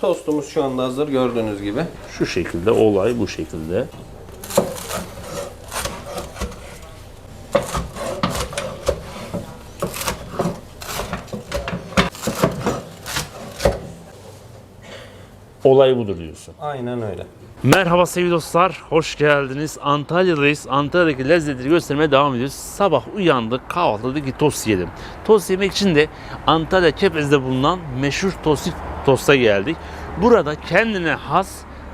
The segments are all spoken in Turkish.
Tostumuz şu anda hazır gördüğünüz gibi. Şu şekilde olay bu şekilde. Olay budur diyorsun. Aynen öyle. Merhaba sevgili dostlar, hoş geldiniz. Antalya'dayız. Antalya'daki lezzetleri göstermeye devam ediyoruz. Sabah uyandık, kahvaltıda ki tost yedim. Tost yemek için de Antalya Kepez'de bulunan meşhur tostik tosta geldik. Burada kendine has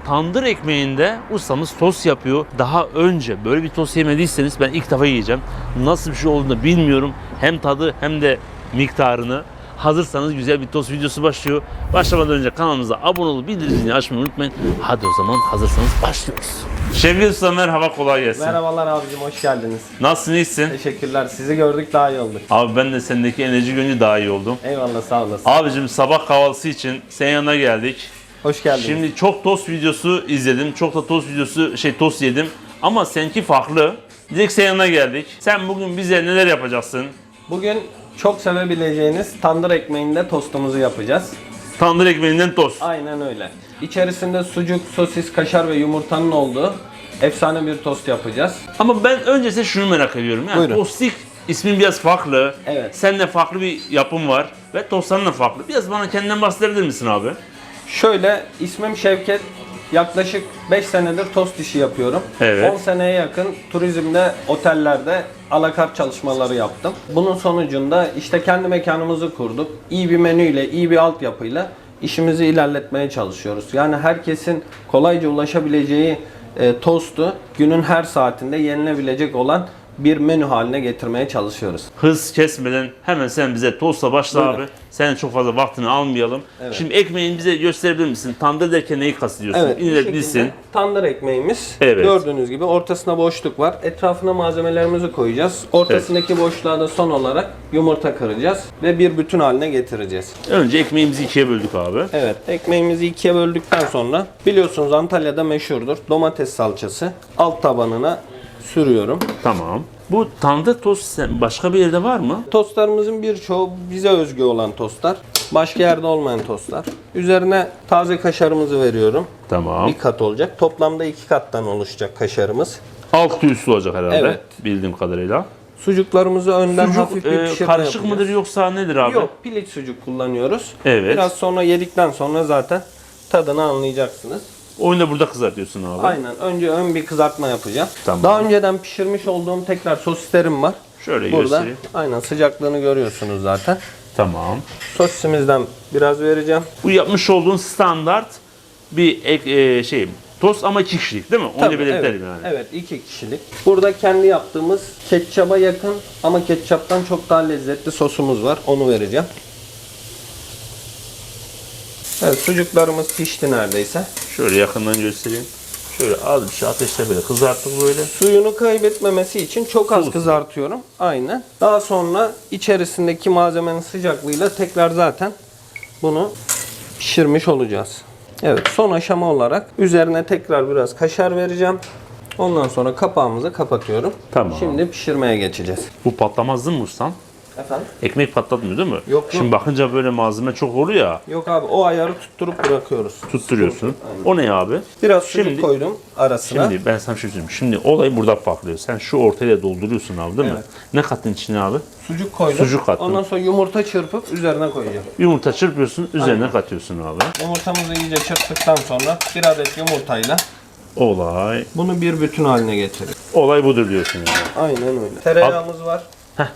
tandır ekmeğinde ustamız tost yapıyor. Daha önce böyle bir tost yemediyseniz ben ilk defa yiyeceğim. Nasıl bir şey olduğunu bilmiyorum. Hem tadı hem de miktarını. Hazırsanız güzel bir tost videosu başlıyor. Başlamadan önce kanalımıza abone olup bildirim zilini açmayı unutmayın. Hadi o zaman hazırsanız başlıyoruz. Şevket Usta merhaba kolay gelsin. Merhabalar abicim hoş geldiniz. Nasılsın iyisin? Teşekkürler. Sizi gördük daha iyi olduk. Abi ben de sendeki enerji görünce daha iyi oldum. Eyvallah sağ olasın. Abicim sabah kahvaltısı için senin yanına geldik. Hoş geldiniz. Şimdi çok tost videosu izledim. Çok da tost videosu şey tost yedim. Ama seninki farklı. Direkt senin yanına geldik. Sen bugün bize neler yapacaksın? Bugün çok sevebileceğiniz tandır ekmeğinde tostumuzu yapacağız. Tandır ekmeğinden tost. Aynen öyle. İçerisinde sucuk, sosis, kaşar ve yumurtanın olduğu efsane bir tost yapacağız. Ama ben öncesinde şunu merak ediyorum. Yani Buyurun. tostik ismin biraz farklı. Evet. Seninle farklı bir yapım var. Ve tostların da farklı. Biraz bana kendinden bahsedebilir misin abi? Şöyle ismim Şevket. Yaklaşık 5 senedir tost işi yapıyorum. Evet. 10 seneye yakın turizmde, otellerde alakart çalışmaları yaptım. Bunun sonucunda işte kendi mekanımızı kurduk. İyi bir menüyle, iyi bir altyapıyla işimizi ilerletmeye çalışıyoruz. Yani herkesin kolayca ulaşabileceği e, tostu günün her saatinde yenilebilecek olan bir menü haline getirmeye çalışıyoruz. Hız kesmeden hemen sen bize tostla başla Buyurun. abi. Senin çok fazla vaktini almayalım. Evet. Şimdi ekmeğini bize gösterebilir misin? Tandır derken neyi kastediyorsun? Evet, şekilde bilsin. tandır ekmeğimiz. Evet. Gördüğünüz gibi ortasına boşluk var. Etrafına malzemelerimizi koyacağız. Ortasındaki boşluğa da son olarak yumurta kıracağız ve bir bütün haline getireceğiz. Önce ekmeğimizi ikiye böldük abi. Evet, ekmeğimizi ikiye böldükten sonra biliyorsunuz Antalya'da meşhurdur domates salçası. Alt tabanına sürüyorum. Tamam. Bu tandır tost başka bir yerde var mı? Tostlarımızın birçoğu bize özgü olan tostlar. Başka yerde olmayan tostlar. Üzerine taze kaşarımızı veriyorum. Tamam. Bir kat olacak. Toplamda iki kattan oluşacak kaşarımız. Altı üstü olacak herhalde. Evet. Bildiğim kadarıyla. Sucuklarımızı önden Sucuk hafif bir e, pişirme karışık yapacağız. mıdır yoksa nedir abi? Yok, piliç sucuk kullanıyoruz. Evet. Biraz sonra yedikten sonra zaten tadını anlayacaksınız. Oyunu da burada kızartıyorsun abi. Aynen. Önce ön bir kızartma yapacağım. Tamam. Daha önceden pişirmiş olduğum tekrar sosislerim var. Şöyle Burada göstereyim. aynen sıcaklığını görüyorsunuz zaten. Tamam. Sosisimizden biraz vereceğim. Bu yapmış olduğun standart bir ek, e, şey tost ama iki kişilik değil mi? Onu Tabii, da belirtelim evet, yani. Evet, iki kişilik. Burada kendi yaptığımız ketçaba yakın ama ketçaptan çok daha lezzetli sosumuz var. Onu vereceğim. Evet, sucuklarımız pişti neredeyse. Şöyle yakından göstereyim. Şöyle az bir şey ateşte böyle kızarttık böyle. Suyunu kaybetmemesi için çok az kızartıyorum. Aynen. Daha sonra içerisindeki malzemenin sıcaklığıyla tekrar zaten bunu pişirmiş olacağız. Evet son aşama olarak üzerine tekrar biraz kaşar vereceğim. Ondan sonra kapağımızı kapatıyorum. Tamam. Şimdi pişirmeye geçeceğiz. Bu patlamaz mi ustam? Efendim? Ekmek patlatmıyor değil mi? Yok, yok. Şimdi bakınca böyle malzeme çok oluyor ya. Yok abi o ayarı tutturup bırakıyoruz. Tutturuyorsun. O ne abi? Biraz sucuk Şimdi- koydum arasına. Şimdi ben sana bir şey söyleyeyim. Şimdi olay burada patlıyor. Sen şu ortaya dolduruyorsun abi değil mi? Evet. Ne kattın içine abi? sucuk koydum. Sucuk kattın. Ondan sonra yumurta çırpıp üzerine koyacağım. Yumurta çırpıyorsun, üzerine katıyorsun abi. Yumurtamızı iyice çırptıktan sonra bir adet yumurtayla Olay. bunu bir bütün haline getiriyoruz. Olay budur diyorsun yani. Aynen öyle. Tereyağımız var. Bak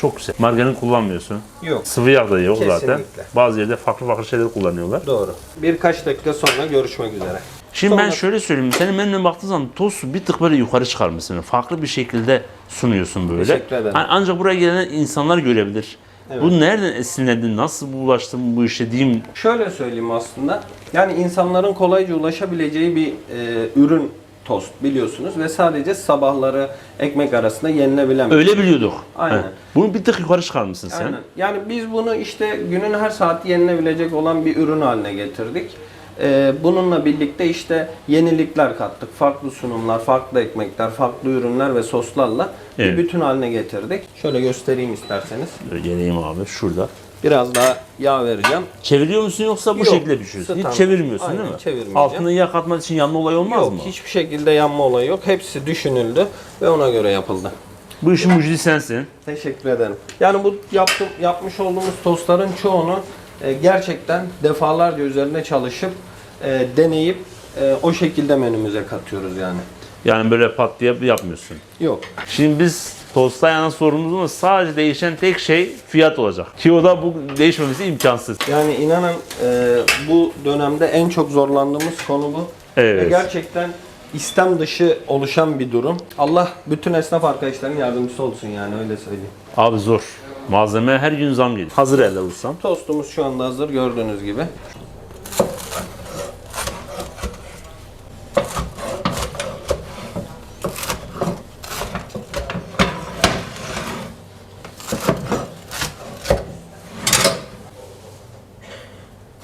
çok güzel. Margarin kullanmıyorsun. Yok. Sıvı yağ da yok zaten. Kesinlikle. Bazı yerde farklı farklı şeyler kullanıyorlar. Doğru. Birkaç dakika sonra görüşmek üzere. Şimdi ben Sonra- şöyle söyleyeyim. Senin menüne baktığın zaman tostu bir tık böyle yukarı çıkarmışsın. Farklı bir şekilde sunuyorsun böyle. Teşekkür ederim. Hani ancak buraya gelen insanlar görebilir. Bu nereden esinlendin? Nasıl bulaştın bu işe diyeyim. Şöyle söyleyeyim aslında. Yani insanların kolayca ulaşabileceği bir e, ürün tost biliyorsunuz ve sadece sabahları ekmek arasında yenilebilen bir Öyle biliyorduk. Aynen. He. Bunu bir tık yukarı çıkarmışsın sen. Aynen. Yani biz bunu işte günün her saati yenilebilecek olan bir ürün haline getirdik. Ee, bununla birlikte işte yenilikler kattık. Farklı sunumlar, farklı ekmekler, farklı ürünler ve soslarla Evet. bir bütün haline getirdik. Şöyle göstereyim isterseniz. Geleyim abi şurada. Biraz daha yağ vereceğim. Çeviriyor musun yoksa bu Yok, şekilde pişiriyorsun? Hiç çevirmiyorsun Aynen, değil mi? çevirmeyeceğim. Altına yağ katmak için yanma olayı olmaz Yok mı? hiçbir şekilde yanma olayı yok. Hepsi düşünüldü ve ona göre yapıldı. Bu işin mucidi sensin. Teşekkür ederim. Yani bu yaptım, yapmış olduğumuz tostların çoğunu e, gerçekten defalarca üzerine çalışıp e, deneyip e, o şekilde menümüze katıyoruz yani. Yani böyle pat diye yapmıyorsun. Yok. Şimdi biz tosta yana sorumluluğumuz sadece değişen tek şey fiyat olacak. Ki o da bu değişmemesi imkansız. Yani inanın e, bu dönemde en çok zorlandığımız konu bu. Evet. Ve gerçekten istem dışı oluşan bir durum. Allah bütün esnaf arkadaşların yardımcısı olsun yani öyle söyleyeyim. Abi zor. Malzeme her gün zam geliyor. Hazır elde alırsam. Tostumuz şu anda hazır gördüğünüz gibi.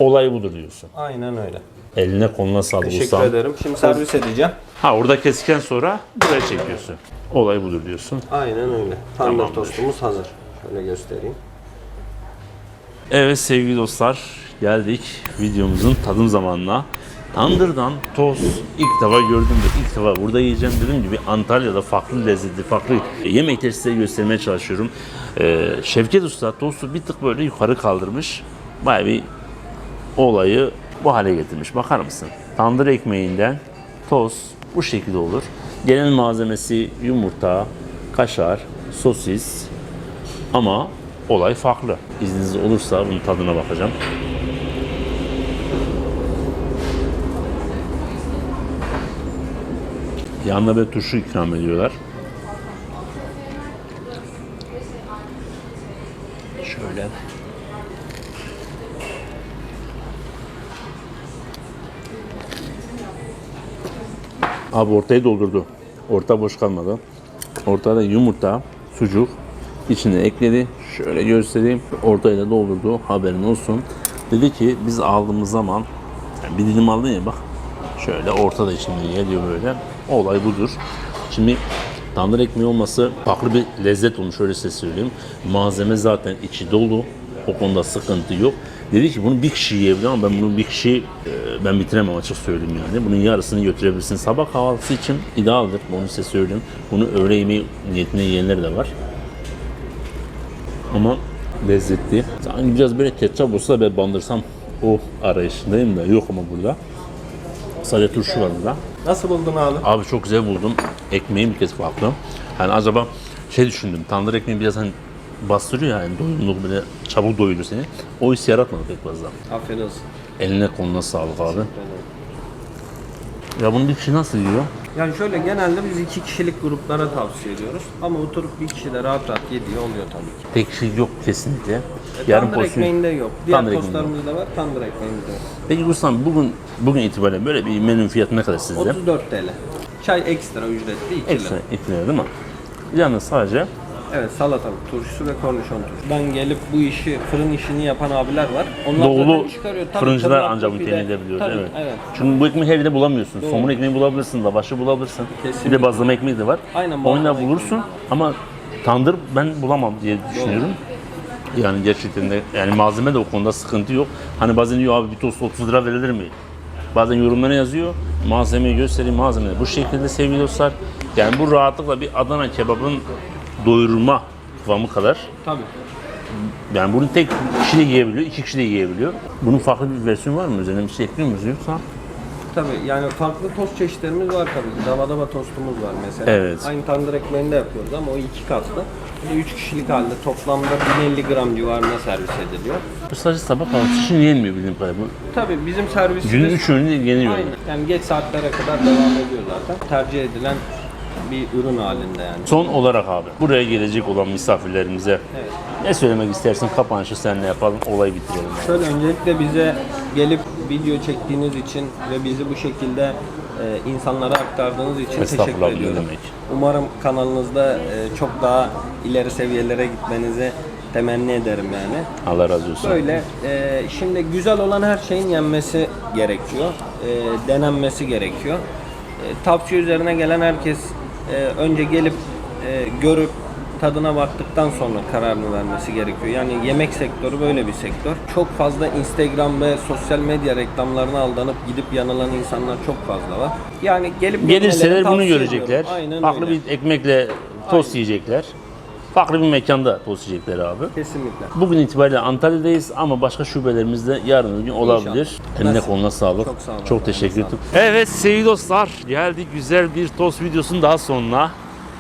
Olay budur diyorsun. Aynen öyle. Eline koluna sağlık Teşekkür ustam. ederim. Şimdi servis edeceğim. Ha orada kesken sonra buraya çekiyorsun. Olay budur diyorsun. Aynen öyle. Tandır Tamamdır. tostumuz hazır. Şöyle göstereyim. Evet sevgili dostlar geldik videomuzun tadım zamanına. Tandırdan tost ilk defa gördüm de ilk defa burada yiyeceğim. Dediğim gibi Antalya'da farklı lezzetli, farklı yemekleri size göstermeye çalışıyorum. Ee, Şevket Usta tostu bir tık böyle yukarı kaldırmış. Bayağı bir olayı bu hale getirmiş. Bakar mısın? Tandır ekmeğinden tost bu şekilde olur. Genel malzemesi yumurta, kaşar, sosis, ama olay farklı. İzniniz olursa bunun tadına bakacağım. Yanında böyle turşu ikram ediyorlar. Şöyle. Abi ortayı doldurdu. Orta boş kalmadı. Ortada yumurta, sucuk içine ekledi. Şöyle göstereyim. Ortayı da doldurdu. Haberin olsun. Dedi ki biz aldığımız zaman yani bir dilim aldın ya bak. Şöyle ortada içinde geliyor böyle. Olay budur. Şimdi tandır ekmeği olması farklı bir lezzet olmuş öyle size söyleyeyim. Malzeme zaten içi dolu. O konuda sıkıntı yok. Dedi ki bunu bir kişi yiyebilir ama ben bunu bir kişi e, ben bitiremem açık söyleyeyim yani. Bunun yarısını götürebilirsin. Sabah kahvaltısı için idealdir. Bunu size söyleyeyim. Bunu öğle yemeği niyetine yiyenler de var. Ama lezzetli. Sanki biraz böyle ketçap olsa ben bandırsam o arayışındayım da yok ama burada. Sadece turşu var burada. Nasıl buldun abi? Abi çok güzel buldum. Ekmeği bir kez farklı. Hani acaba şey düşündüm. Tandır ekmeği biraz hani bastırıyor yani doyumluk böyle çabuk doyurur seni. O hissi yaratmadı pek fazla. Afiyet olsun. Eline koluna sağlık abi. Ya bunu bir kişi nasıl yiyor? Yani şöyle genelde biz iki kişilik gruplara tavsiye ediyoruz. Ama oturup bir kişi de rahat rahat yediği oluyor tabii ki. Tek kişi yok kesinlikle. E, Yarım tandır porsiyon. ekmeğinde yok. Diğer Tandır ekmeğinde tostlarımızda var, tandır ekmeğimizde yok. Peki Ruslan bugün bugün itibariyle böyle bir menünün fiyatı ne kadar sizde? 34 TL. Çay ekstra ücretli 2 Ekstra lira. ekmeği değil mi? Yalnız sadece Evet salatalık turşusu ve kornişon turşusu. Ben gelip bu işi, fırın işini yapan abiler var. Onlar Doğulu zaten çıkarıyor. Tabii, fırıncılar tırnak, ancak bunu pide. temin edebiliyor. Tabii, Evet. evet. Çünkü bu ekmeği her yerde bulamıyorsun. Somun ekmeği bulabilirsin, lavaşı bulabilirsin. Bir Kesinlikle. de bazlama ekmeği de var. Aynen, bazlama bulursun ama tandır ben bulamam diye düşünüyorum. Yani gerçekten de yani malzeme de o konuda sıkıntı yok. Hani bazen diyor abi bir tost 30 lira verilir mi? Bazen yorumlara yazıyor. Malzemeyi göstereyim malzemeyi. Bu şekilde sevgili dostlar. Yani bu rahatlıkla bir Adana kebabın doyurma kıvamı kadar. Tabii. Yani bunu tek kişi de yiyebiliyor, iki kişi de yiyebiliyor. Bunun farklı bir versiyonu var mı? Üzerine bir şey ekliyor muyuz yoksa? Tabii yani farklı tost çeşitlerimiz var tabii. ki. Dava dava tostumuz var mesela. Evet. Aynı tandır ekmeğinde yapıyoruz ama o iki katlı. Bir de 3 kişilik halde toplamda 1050 gram civarında servis ediliyor. Bu sadece sabah kahvaltısı için yenmiyor bildiğim kadarıyla. Tabii bizim servisimiz... Günün üç öğünü yeniyor. Aynen. Yani geç saatlere kadar devam ediyor zaten. Tercih edilen bir ürün halinde yani. Son olarak abi, buraya gelecek olan misafirlerimize Evet. ne söylemek istersin? Kapanışı seninle yapalım, olayı bitirelim. Yani. Şöyle öncelikle bize gelip video çektiğiniz için ve bizi bu şekilde e, insanlara aktardığınız için teşekkür Estağfurullah, ne ediyorum. demek. Umarım kanalınızda e, çok daha ileri seviyelere gitmenizi temenni ederim yani. Allah razı olsun. Böyle e, şimdi güzel olan her şeyin yenmesi gerekiyor. E, denenmesi gerekiyor. E, tavsiye üzerine gelen herkes e, önce gelip e, görüp tadına baktıktan sonra kararını vermesi gerekiyor. Yani yemek sektörü böyle bir sektör. Çok fazla Instagram ve sosyal medya reklamlarına aldanıp gidip yanılan insanlar çok fazla var. Yani gelip Gelirseler bunu görecekler. Aynen Farklı öyle. bir ekmekle tost yiyecekler. Farklı bir mekanda tost yiyecekler abi. Kesinlikle. Bugün itibariyle Antalya'dayız ama başka şubelerimizde de yarın gün olabilir. İnşallah. Eline Nasip. koluna sağlık. Çok sağ olun. Çok teşekkür ederim. Evet sevgili dostlar geldik güzel bir tost videosunun daha sonuna.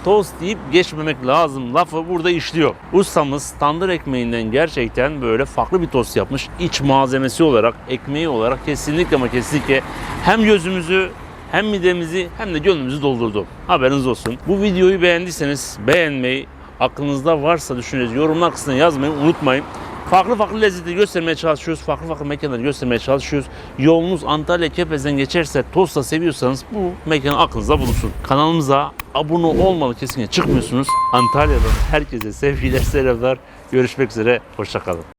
Tost deyip geçmemek lazım. Lafı burada işliyor. Ustamız tandır ekmeğinden gerçekten böyle farklı bir tost yapmış. İç malzemesi olarak, ekmeği olarak kesinlikle ama kesinlikle hem gözümüzü hem midemizi hem de gönlümüzü doldurdu. Haberiniz olsun. Bu videoyu beğendiyseniz beğenmeyi, aklınızda varsa düşünceniz yorumlar kısmına yazmayı unutmayın. Farklı farklı lezzetleri göstermeye çalışıyoruz. Farklı farklı mekanları göstermeye çalışıyoruz. Yolunuz Antalya Kepez'den geçerse Tosta seviyorsanız bu mekanı aklınızda bulunsun. Kanalımıza abone olmalı kesinlikle çıkmıyorsunuz. Antalya'dan herkese sevgiler, selamlar. Görüşmek üzere. Hoşçakalın.